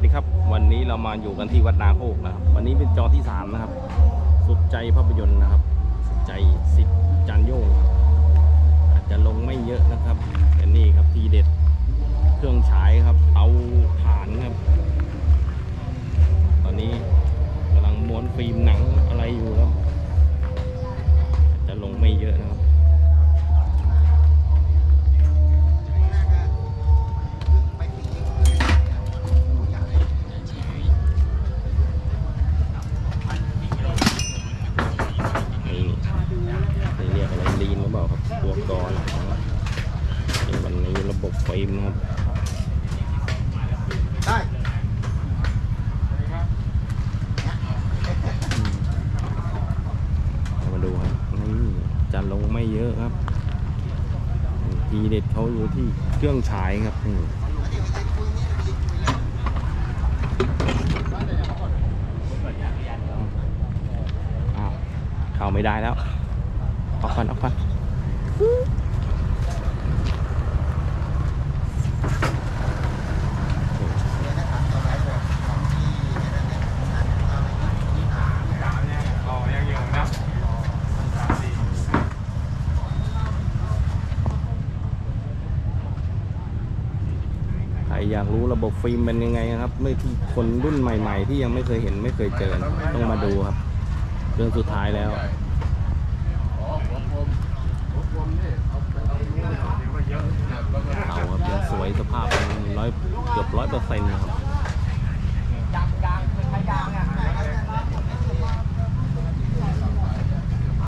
สดีครับ วันนี้เรามาอยู่กันที่วัดนาโคกนะครับ วันนี้เป็นจอที่สามนะครับ สุดใจภาพยนตร์นะครับ สุดใจสิทธิ์จันโยง ตัวกรองนี่วันนี้ระบบไฟมครับได้มาดูครับนี่จะลงไม่เยอะครับทีเด็ดเขาอยู่ที่เครื่องฉายครับนี่อ้าวเข้าไม่ได้แล้ว ออกก่อนออกก่อน อยากรู้ระบบฟิล์มเป็นยังไงครับไม่ที่คนรุ่นใหม่ ๆ ที่ยังไม่เคยเห็นไม่เคยเจอ ต้องมาดูครับ เรื่องสุดท้ายแล้ว ร้อยเกือบร้อยเปอร์เซ็นต์ครับ